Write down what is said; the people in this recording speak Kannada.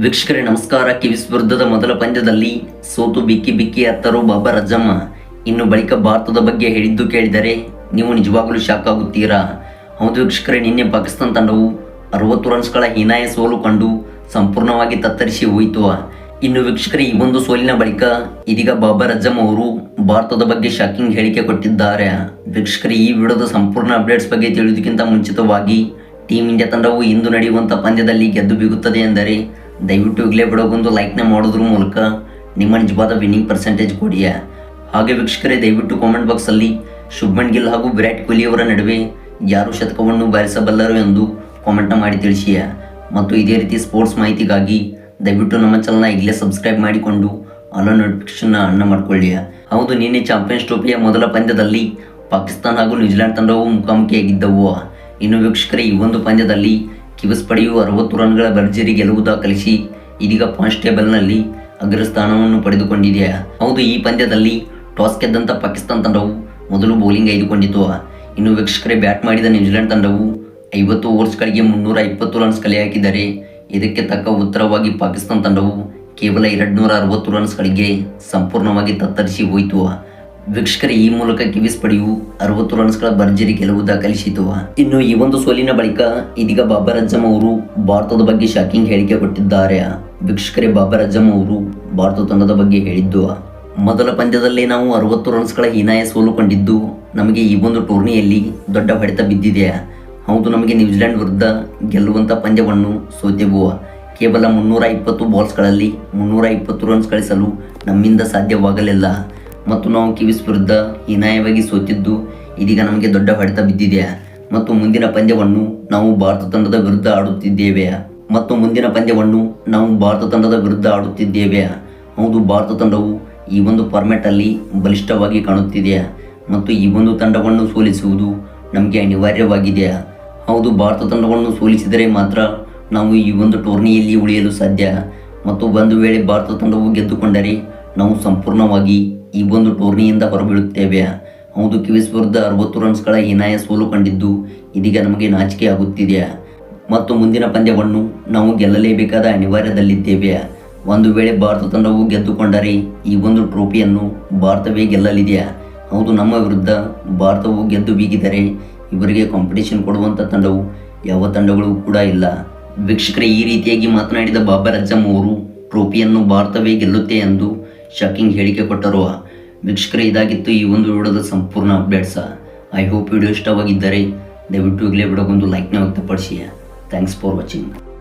ವೀಕ್ಷಕರೇ, ನಮಸ್ಕಾರ. ಕಿವಿಸ್ ವಿರುದ್ಧದ ಮೊದಲ ಪಂದ್ಯದಲ್ಲಿ ಸೋತು ಬಿಕ್ಕಿ ಬಿಕ್ಕಿ ಅತ್ತರು ಬಾಬಾ ರಜಮ್ಮ. ಇನ್ನು ಬಳಿಕ ಭಾರತದ ಬಗ್ಗೆ ಹೇಳಿದ್ದು ಕೇಳಿದರೆ ನೀವು ನಿಜವಾಗಲೂ ಶಾಕ್ ಆಗುತ್ತೀರಾ? ಹೌದು ವೀಕ್ಷಕರೇ, ನಿನ್ನೆ ಪಾಕಿಸ್ತಾನ ತಂಡವು ಅರವತ್ತು ರನ್ಸ್ಗಳ ಹೀನಾಯ ಸೋಲು ಕಂಡು ಸಂಪೂರ್ಣವಾಗಿ ತತ್ತರಿಸಿ ಹೋಯಿತು. ಇನ್ನು ವೀಕ್ಷಕರೇ, ಈ ಒಂದು ಸೋಲಿನ ಬಳಿಕ ಇದೀಗ ಬಾಬರ್ ಅಜಮ್ಮ ಅವರು ಭಾರತದ ಬಗ್ಗೆ ಶಾಕಿಂಗ್ ಹೇಳಿಕೆ ಕೊಟ್ಟಿದ್ದಾರೆ. ವೀಕ್ಷಕರೇ, ಈ ವಿಡಿಯೋದ ಸಂಪೂರ್ಣ ಅಪ್ಡೇಟ್ಸ್ ಬಗ್ಗೆ ತಿಳಿಯೋದಕ್ಕಿಂತ ಮುಂಚಿತವಾಗಿ ಟೀಮ್ ಇಂಡಿಯಾ ತಂಡವು ಇಂದು ನಡೆಯುವಂಥ ಪಂದ್ಯದಲ್ಲಿ ಗೆದ್ದು ಬಿಗುತ್ತದೆ ಎಂದರೆ ದಯವಿಟ್ಟು ಈಗಲೇ ಬಿಡೋಗೊಂದು ಲೈಕ್ನ ಮಾಡೋದ್ರ ಮೂಲಕ ನಿಮ್ಮ ನಿಜವಾದ ವಿನ್ನಿಂಗ್ ಪರ್ಸೆಂಟೇಜ್ ಕೊಡಿಯ. ಹಾಗೆ ವೀಕ್ಷಕರೇ, ದಯವಿಟ್ಟು ಕಾಮೆಂಟ್ ಬಾಕ್ಸಲ್ಲಿ ಶುಭ್ಮನ್ ಗಿಲ್ ಹಾಗೂ ವಿರಾಟ್ ಕೊಹ್ಲಿ ಅವರ ನಡುವೆ ಯಾರು ಶತಕವನ್ನು ಬಾರಿಸಬಲ್ಲರು ಎಂದು ಕಾಮೆಂಟ್ನ ಮಾಡಿ ತಿಳಿಸಿಯ. ಮತ್ತು ಇದೇ ರೀತಿ ಸ್ಪೋರ್ಟ್ಸ್ ಮಾಹಿತಿಗಾಗಿ ದಯವಿಟ್ಟು ನಮ್ಮ ಚಾನಲ್ನ ಈಗಲೇ ಸಬ್ಸ್ಕ್ರೈಬ್ ಮಾಡಿಕೊಂಡು ಆಲ್ ನೋಟಿಫಿಕೇಶನ್ನ ಅನ್ನ ಮಾಡಿಕೊಳ್ಳಿ ಹೌದು, ನಿನ್ನೆ ಚಾಂಪಿಯನ್ಸ್ ಟ್ರೋಫಿಯ ಮೊದಲ ಪಂದ್ಯದಲ್ಲಿ ಪಾಕಿಸ್ತಾನ ಹಾಗೂ ನ್ಯೂಜಿಲೆಂಡ್ ತಂಡವು ಮುಖಾಮುಖಿಯಾಗಿದ್ದವು. ಇನ್ನು ವೀಕ್ಷಕರೇ, ಈ ಒಂದು ಪಂದ್ಯದಲ್ಲಿ ಕಿವಸ್ ಪಡೆಯು ಅರವತ್ತು ರನ್ಗಳ ಭರ್ಜರಿ ಗೆಲುವು ದಾಖಲಿಸಿ ಇದೀಗ ಟೇಬಲ್ನಲ್ಲಿ ಅಗ್ರಸ್ಥಾನವನ್ನು ಪಡೆದುಕೊಂಡಿದೆ. ಹೌದು, ಈ ಪಂದ್ಯದಲ್ಲಿ ಟಾಸ್ ಗೆದ್ದಂಥ ಪಾಕಿಸ್ತಾನ ತಂಡವು ಮೊದಲು ಬೌಲಿಂಗ್ ಆಯ್ದುಕೊಂಡಿತು. ಇನ್ನು ವೀಕ್ಷಕರೇ, ಬ್ಯಾಟ್ ಮಾಡಿದ ನ್ಯೂಜಿಲೆಂಡ್ ತಂಡವು ಐವತ್ತು ಓವರ್ಸ್ಗಳಿಗೆ ಮುನ್ನೂರ ಇಪ್ಪತ್ತು ರನ್ಸ್ ಕಲೆ ಹಾಕಿದರೆ ಇದಕ್ಕೆ ತಕ್ಕ ಉತ್ತರವಾಗಿ ಪಾಕಿಸ್ತಾನ ತಂಡವು ಕೇವಲ ಎರಡು ನೂರ ಅರವತ್ತು ರನ್ಸ್ಗಳಿಗೆ ಸಂಪೂರ್ಣವಾಗಿ ತತ್ತರಿಸಿ ಹೋಯಿತು. ವೀಕ್ಷಕರೇ, ಈ ಮೂಲಕ ಕಿವಿಸ್ ಪಡೆಯು ಅರವತ್ತು ರನ್ಸ್ಗಳ ಭರ್ಜರಿ ಗೆಲುವು ದಾಖಲಿಸಿತು. ಇನ್ನು ಈ ಒಂದು ಸೋಲಿನ ಬಳಿಕ ಇದೀಗ ಬಾಬರ್ ಅಜ್ಜಮ್ ಅವರು ಭಾರತದ ಬಗ್ಗೆ ಶಾಕಿಂಗ್ ಹೇಳಿಕೆ ಕೊಟ್ಟಿದ್ದಾರೆ. ವೀಕ್ಷಕರೇ, ಬಾಬರ್ ಅಜ್ಜಮ್ ಅವರು ಭಾರತ ತಂಡದ ಬಗ್ಗೆ ಹೇಳಿದ್ದು, ಮೊದಲ ಪಂದ್ಯದಲ್ಲಿ ನಾವು ಅರವತ್ತು ರನ್ಸ್ಗಳ ಹೀನಾಯ ಸೋಲು ಕಂಡಿದ್ದು, ನಮಗೆ ಈ ಒಂದು ಟೂರ್ನಿಯಲ್ಲಿ ದೊಡ್ಡ ಹೊಡೆತ ಬಿದ್ದಿದೆ. ಹೌದು, ನಮಗೆ ನ್ಯೂಜಿಲೆಂಡ್ ವಿರುದ್ಧ ಗೆಲ್ಲುವಂಥ ಪಂದ್ಯವನ್ನು ಸೋತೆವು. ಕೇವಲ ಮುನ್ನೂರ ಇಪ್ಪತ್ತು ಬಾಲ್ಸ್ಗಳಲ್ಲಿ ಮುನ್ನೂರ ಇಪ್ಪತ್ತು ರನ್ಸ್ ಗಳಿಸಲು ನಮ್ಮಿಂದ ಸಾಧ್ಯವಾಗಲಿಲ್ಲ. ಮತ್ತು ನಾವು ಕಿವಿಸ್ ವಿರುದ್ಧ ಹೀನಾಯವಾಗಿ ಸೋತಿದ್ದು ಇದೀಗ ನಮಗೆ ದೊಡ್ಡ ಹೊಡೆತ ಬಿದ್ದಿದೆ. ಮತ್ತು ಮುಂದಿನ ಪಂದ್ಯವನ್ನು ನಾವು ಭಾರತ ತಂಡದ ವಿರುದ್ಧ ಆಡುತ್ತಿದ್ದೇವೆ. ಮತ್ತು ಮುಂದಿನ ಪಂದ್ಯವನ್ನು ನಾವು ಭಾರತ ತಂಡದ ವಿರುದ್ಧ ಆಡುತ್ತಿದ್ದೇವೆ. ಹೌದು, ಭಾರತ ತಂಡವು ಈ ಒಂದು ಫಾರ್ಮ್ಯಾಟ್ ಅಲ್ಲಿ ಬಲಿಷ್ಠವಾಗಿ ಕಾಣುತ್ತಿದೆ. ಮತ್ತು ಈ ಒಂದು ತಂಡವನ್ನು ಸೋಲಿಸುವುದು ನಮಗೆ ಅನಿವಾರ್ಯವಾಗಿದೆ. ಹೌದು, ಭಾರತ ತಂಡವನ್ನು ಸೋಲಿಸಿದರೆ ಮಾತ್ರ ನಾವು ಈ ಒಂದು ಟೂರ್ನಿಯಲ್ಲಿ ಉಳಿಯಲು ಸಾಧ್ಯ. ಮತ್ತು ಒಂದು ವೇಳೆ ಭಾರತ ತಂಡವು ಗೆದ್ದುಕೊಂಡರೆ ನಾವು ಸಂಪೂರ್ಣವಾಗಿ ಈ ಒಂದು ಟೂರ್ನಿಯಿಂದ ಹೊರಬೀಳುತ್ತೇವೆ. ಹೌದು ಕಿವಿಸ್ ವಿರುದ್ಧ ಅರವತ್ತು ರನ್ಸ್ಗಳ ಹೀನಾಯ ಸೋಲು ಕಂಡಿದ್ದು ಇದೀಗ ನಮಗೆ ನಾಚಿಕೆ ಆಗುತ್ತಿದೆ. ಮತ್ತು ಮುಂದಿನ ಪಂದ್ಯವನ್ನು ನಾವು ಗೆಲ್ಲಲೇಬೇಕಾದ ಅನಿವಾರ್ಯದಲ್ಲಿದ್ದೇವೆ. ಒಂದು ವೇಳೆ ಭಾರತ ತಂಡವು ಗೆದ್ದುಕೊಂಡರೆ ಈ ಒಂದು ಟ್ರೋಫಿಯನ್ನು ಭಾರತವೇ ಗೆಲ್ಲಲಿದೆ. ಹೌದು, ನಮ್ಮ ವಿರುದ್ಧ ಭಾರತವು ಗೆದ್ದು ಬೀಗಿದರೆ ಇವರಿಗೆ ಕಾಂಪಿಟೇಷನ್ ಕೊಡುವಂಥ ತಂಡವು ಯಾವ ತಂಡಗಳು ಕೂಡ ಇಲ್ಲ. ವೀಕ್ಷಕರೇ, ಈ ರೀತಿಯಾಗಿ ಮಾತನಾಡಿದ ಬಾಬರ್ ಅಜ್ಜಮ್ ಅವರು, ಟ್ರೋಫಿಯನ್ನು ಭಾರತವೇ ಗೆಲ್ಲುತ್ತೆ ಎಂದು ಶಾಕಿಂಗ್ ಹೇಳಿಕೆ ಕೊಟ್ಟರು ವೀಕ್ಷಕರೇ, ಇದಾಗಿತ್ತು ಈ ಒಂದು ವಿಡಿಯೋದ ಸಂಪೂರ್ಣ ಅಪ್ಡೇಟ್ಸ. ಐ ಹೋಪ್ ವಿಡಿಯೋ ಇಷ್ಟವಾಗಿದ್ದರೆ ದಯವಿಟ್ಟು ಈಗಲೇ ಬಿಡೋಕೊಂದು ಲೈಕ್ನ ವ್ಯಕ್ತಪಡಿಸಿ. Thanks for watching